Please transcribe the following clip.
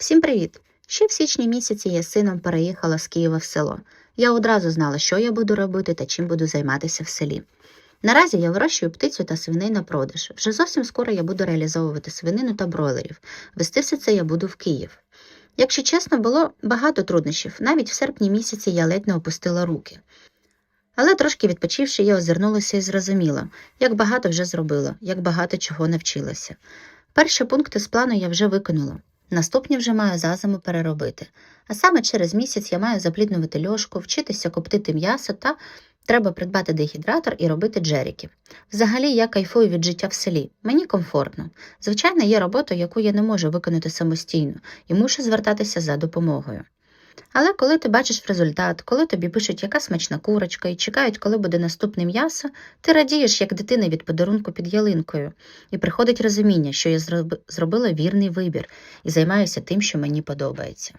Всім привіт! Ще в січні місяці я з сином переїхала з Києва в село. Я одразу знала, що я буду робити та чим буду займатися в селі. Наразі я вирощую птицю та свиней на продаж. Вже зовсім скоро я буду реалізовувати свинину та бройлерів. Вести все це я буду в Київ. Якщо чесно, було багато труднощів. Навіть в серпні місяці я ледь не опустила руки. Але трошки відпочивши, я озирнулася і зрозуміла, як багато вже зробила, як багато чого навчилася. Перші пункти з плану я вже виконала. Наступні вже маю за зиму переробити. А саме через місяць я маю запліднувати льошку, вчитися коптити м'ясо та треба придбати дегідратор і робити джеріки. Взагалі я кайфую від життя в селі. Мені комфортно. Звичайно, є робота, яку я не можу виконати самостійно і мушу звертатися за допомогою. Але коли ти бачиш результат, коли тобі пишуть, яка смачна курочка, і чекають, коли буде наступне м'ясо, ти радієш, як дитина від подарунку під ялинкою, і приходить розуміння, що я зробила вірний вибір і займаюся тим, що мені подобається.